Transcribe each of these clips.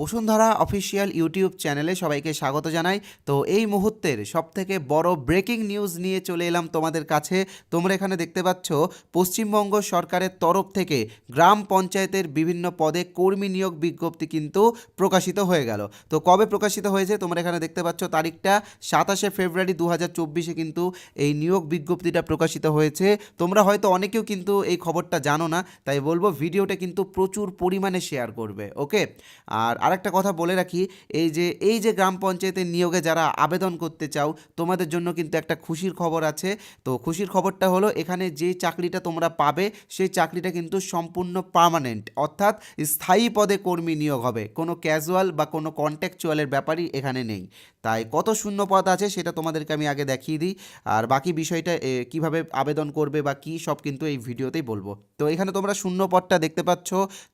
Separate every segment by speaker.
Speaker 1: Bashundhara official YouTube চ্যানেলে সবাইকে স্বাগত জানাই। তো এই মুহূর্তের সবথেকে বড় ব্রেকিং নিউজ নিয়ে চলে এলাম তোমাদের কাছে। তোমরা এখানে দেখতে পাচ্ছ, পশ্চিমবঙ্গ সরকারের তরফ থেকে গ্রাম পঞ্চায়েতের বিভিন্ন পদে কর্মী নিয়োগ বিজ্ঞপ্তি কিন্তু প্রকাশিত হয়ে গেল। তো কবে প্রকাশিত হয়েছে তোমরা এখানে দেখতে পাচ্ছ তারিখটা সাতাশে ফেব্রুয়ারি দু হাজার চব্বিশে কিন্তু এই নিয়োগ বিজ্ঞপ্তিটা প্রকাশিত হয়েছে। তোমরা হয়তো অনেকেও কিন্তু এই খবরটা জানো না, তাই বলব ভিডিওটা কিন্তু প্রচুর পরিমাণে শেয়ার করবে, ওকে? আর আরেকটা কথা বলে রাখি, এই যে এই যে গ্রাম পঞ্চায়েতের নিয়োগে যারা আবেদন করতে চাও, তোমাদের জন্য কিন্তু একটা খুশির খবর আছে। তো খুশির খবরটা হলো, এখানে যে চাকরিটা তোমরা পাবে, সেই চাকরিটা কিন্তু সম্পূর্ণ পার্মানেন্ট অর্থাৎ স্থায়ী পদে কর্মী নিয়োগ হবে। কোনো ক্যাজুয়াল বা কোনো কন্ট্যাকচুয়ালের ব্যাপারই এখানে নেই। তাই কত শূন্য পদ আছে সেটা তোমাদেরকে আমি আগে দেখিয়ে দিই। আর বাকি বিষয়টা কীভাবে আবেদন করবে বা কি সব কিন্তু এই ভিডিওতেই বলব। তো এখানে তোমরা শূন্য পদটা দেখতে পাচ্ছ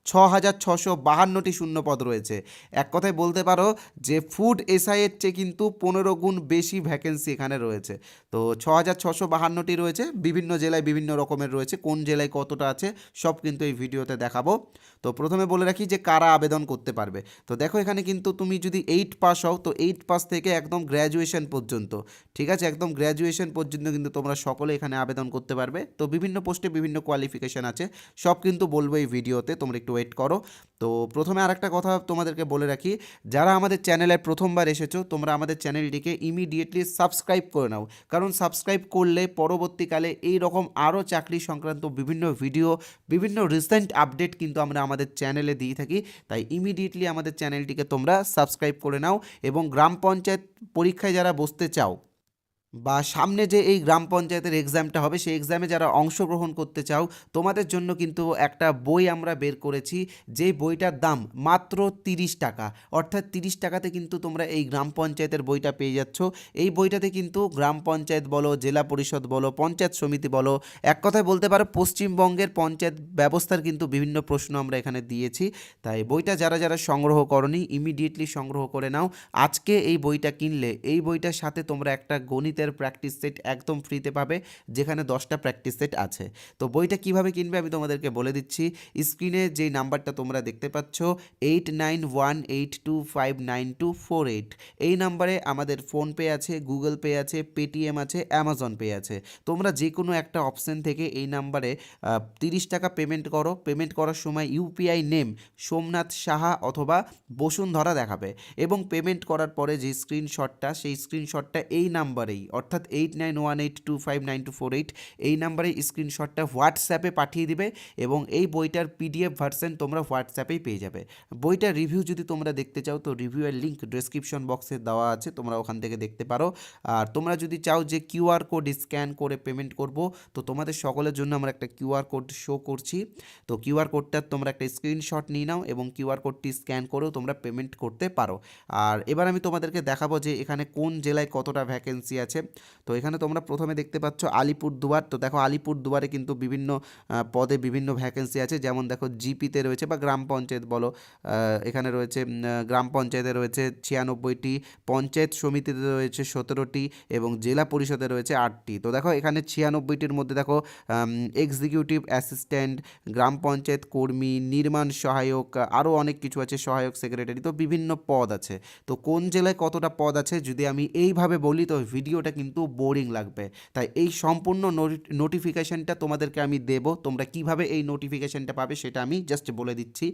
Speaker 1: ছ হাজার ছশো বাহান্নটি শূন্য পদ রয়েছে। এক কথায় বলতে পারো যে ফুড এসআইয়ের চেয়ে কিন্তু পনেরো গুণ বেশি ভ্যাকেন্সি এখানে রয়েছে। তো ছ হাজার ছশো বাহান্নটি রয়েছে, বিভিন্ন জেলায় বিভিন্ন রকমের রয়েছে, কোন জেলায় কতটা আছে সব কিন্তু এই ভিডিওতে দেখাবো। তো প্রথমে বলে রাখি যে কারা আবেদন করতে পারবে। তো দেখো এখানে কিন্তু তুমি যদি এইট পাস হও, তো এইট পাস থেকে একদম গ্র্যাজুয়েশন পর্যন্ত। ঠিক আছে? একদম গ্র্যাজুয়েশন পর্যন্ত কিন্তু তোমরা সকলে এখানে আবেদন করতে পারবে। তো বিভিন্ন পোস্টে বিভিন্ন কোয়ালিফিকেশান আছে। সব কিন্তু বলব এই ভিডিওতে, তোমরা একটু ওয়েট করো। তো প্রথমে আরেকটা কথা তোমাদেরকে বলে রাখি, যারা আমাদের চ্যানেলে প্রথমবার এসেছ, তোমরা আমাদের চ্যানেলটিকে ইমিডিয়েটলি সাবস্ক্রাইব করে নাও। কারণ সাবস্ক্রাইব করলে পরবর্তীকালে এই রকম আরও চাকরি সংক্রান্ত বিভিন্ন ভিডিও বিভিন্ন রিসেন্ট আপডেট কিন্তু আমরা আমাদের চ্যানেলে দিয়ে থাকি। তাই ইমিডিয়েটলি আমাদের চ্যানেলটিকে তোমরা সাবস্ক্রাইব করে নাও এবং গ্রাম পঞ্চায়েত পরীক্ষায় যারা বসতে চাও বা সামনে যে এই গ্রাম পঞ্চায়েতের এক্সামটা হবে, সেই এক্সামে যারা অংশগ্রহণ করতে চাও, তোমাদের জন্য কিন্তু একটা বই আমরা বের করেছি যেই বইটার দাম মাত্র তিরিশ টাকা। অর্থাৎ তিরিশ টাকাতে কিন্তু তোমরা এই গ্রাম পঞ্চায়েতের বইটা পেয়ে যাচ্ছ। এই বইটাতে কিন্তু গ্রাম পঞ্চায়েত বলো, জেলা পরিষদ বলো, পঞ্চায়েত সমিতি বলো, এক কথায় বলতে পারো পশ্চিমবঙ্গের পঞ্চায়েত ব্যবস্থার কিন্তু বিভিন্ন প্রশ্ন আমরা এখানে দিয়েছি। তাই বইটা যারা যারা সংগ্রহ করনি ইমিডিয়েটলি সংগ্রহ করে নাও। আজকে এই বইটা কিনলে, এই বইটার সাথে তোমরা একটা গণিতের প্র্যাকটিস সেট একদম ফ্রিতে পাবে, যেখানে দশটা প্র্যাকটিস সেট আছে। তো বইটা কীভাবে কিনবে আমি তোমাদেরকে বলে দিচ্ছি। স্ক্রিনে যেই নাম্বারটা তোমরা দেখতে পাচ্ছ eight nine one eight two five nine two four eight এই নাম্বারে আমাদের ফোনপে আছে গুগল পে আছে পেটিএম আছে অ্যামাজন পে আছে। তোমরা যে কোনো একটা অপশন থেকে এই নাম্বারে তিরিশ টাকা পেমেন্ট করো। পেমেন্ট করার সময় ইউপিআই নেম সোমনাথ সাহা অথবা বসুন্ধরা দেখাবে। এবং পেমেন্ট করার পরে যে স্ক্রিনশটটা সেই স্ক্রিনশটটা এই নাম্বারেই অর্থাৎ eight nine one eight two five nine two four eight এই নাম্বারে স্ক্রিনশটটা হোয়াটসঅ্যাপে পাঠিয়ে দিবে এবং এই বইটার পিডিএফ ভার্সন তোমরা হোয়াটসঅ্যাপেই পেয়ে যাবে। বইটার রিভিউ যদি তোমরা দেখতে চাও, তো রিভিউয়ের লিঙ্ক ডেসক্রিপশন বক্সে দেওয়া আছে, তোমরা ওখান থেকে দেখতে পারো। আর তোমরা যদি চাও যে কিউআর কোড স্ক্যান করে পেমেন্ট করব, তো তোমাদের সকলের জন্য আমরা একটা কিউআর কোড শো করছি। তো কিউআর কোডটার তোমরা একটা স্ক্রিনশট নিয়ে নাও এবং কিউআর কোডটি স্ক্যান করেও তোমরা পেমেন্ট করতে পারো। আর এবার আমি তোমাদেরকে দেখাবো যে এখানে কোন জেলায় কতটা ভ্যাকেন্সি আছে। তো এখানে তোমরা প্রথমে দেখতে পাচ্ছ আলিপুর দুয়ার তো দেখো আলিপুর দুয়ারে কিন্তু বিভিন্ন পদে বিভিন্ন ভ্যাকেন্সি আছে। যেমন দেখো জিপিতে রয়েছে বা গ্রাম পঞ্চায়েত বলো এখানে রয়েছে গ্রাম পঞ্চায়েতে রয়েছে ছিয়ানব্বইটি, পঞ্চায়েত সমিতিতে রয়েছে সতেরোটি এবং জেলা পরিষদে রয়েছে আটটি। তো দেখো এখানে ছিয়ানব্বইটির মধ্যে দেখো এক্সিকিউটিভ অ্যাসিস্ট্যান্ট গ্রাম পঞ্চায়েত কর্মী, নির্মাণ সহায়ক, আরও অনেক কিছু আছে, সহায়ক সেক্রেটারি তো বিভিন্ন পদ আছে। তো কোন জেলায় কতটা পদ আছে যদি আমি এইভাবে বলি, তো ভিডিওটা কিন্তু বোরিং লাগবে। তাই এই সম্পূর্ণ নোটিফিকেশানটা তোমাদেরকে আমি দেব। তোমরা কীভাবে এই নোটিফিকেশানটা পাবে সেটা আমি জাস্ট বলে দিচ্ছি।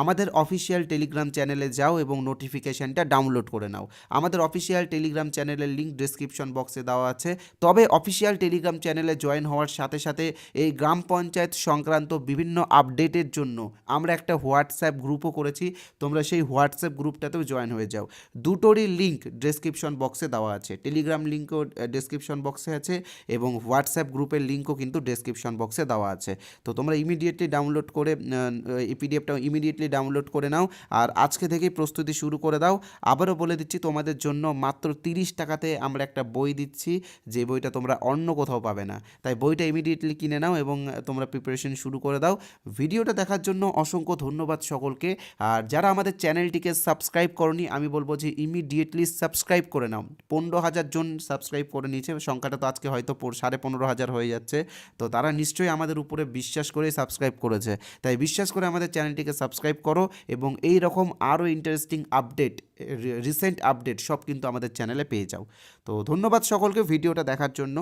Speaker 1: আমাদের অফিসিয়াল টেলিগ্রাম চ্যানেলে যাও এবং নোটিফিকেশানটা ডাউনলোড করে নাও। আমাদের অফিসিয়াল টেলিগ্রাম চ্যানেলের লিঙ্ক ডিসক্রিপশন বক্সে দেওয়া আছে। তবে অফিসিয়াল টেলিগ্রাম চ্যানেলে জয়েন হওয়ার সাথে সাথে এই গ্রাম পঞ্চায়েত সংক্রান্ত বিভিন্ন আপডেটের জন্য আমরা একটা হোয়াটসঅ্যাপ গ্রুপও করেছি। তোমরা সেই হোয়াটসঅ্যাপ গ্রুপটাতেও জয়েন হয়ে যাও। দুটোরই লিঙ্ক ডেসক্রিপশন বক্সে দেওয়া আছে। টেলিগ্রাম লিঙ্কও ডেসক্রিপশন বক্সে আছে এবং হোয়াটসঅ্যাপ গ্রুপের লিঙ্কও কিন্তু ডেসক্রিপশন বক্সে দেওয়া আছে। তো তোমরা ইমিডিয়েটলি ডাউনলোড করে এই পিডিএফটা ইমিডিয়েটলি ডাউনলোড করে নাও। আর আজকে থেকেই প্রস্তুতি শুরু করে দাও। আবারও বলে দিচ্ছি, তোমাদের জন্য মাত্র তিরিশ টাকাতে আমরা একটা বই দিচ্ছি, যে বইটা তোমরা অন্য কোথাও পাবে না। তাই বইটা ইমিডিয়েটলি কিনে নাও এবং তোমরা প্রিপারেশন শুরু করে দাও। ভিডিওটা দেখার জন্য অসংখ্য ধন্যবাদ সকলকে। আর যারা আমাদের চ্যানেলটিকে সাবস্ক্রাইব করনি, আমি বলব যে ইমিডিয়েটলি সাবস্ক্রাইব করে নাও। পনেরো হাজার জন সাবস্ক্রাইব সাবস্ক্রাইব করে নিয়েছে, সংখ্যাটা তো আজকে হয়তো সাড়ে পনেরো হাজার হয়ে যাচ্ছে। তো তারা নিশ্চয়ই আমাদের উপরে বিশ্বাস করে সাবস্ক্রাইব করেছে। তাই বিশ্বাস করে আমাদের চ্যানেলটিকে সাবস্ক্রাইব করো এবং এই রকম আরও ইন্টারেস্টিং আপডেট রিসেন্ট আপডেট সব কিন্তু আমাদের চ্যানেলে পেয়ে যাও। তো ধন্যবাদ সকলকে ভিডিওটা দেখার জন্য।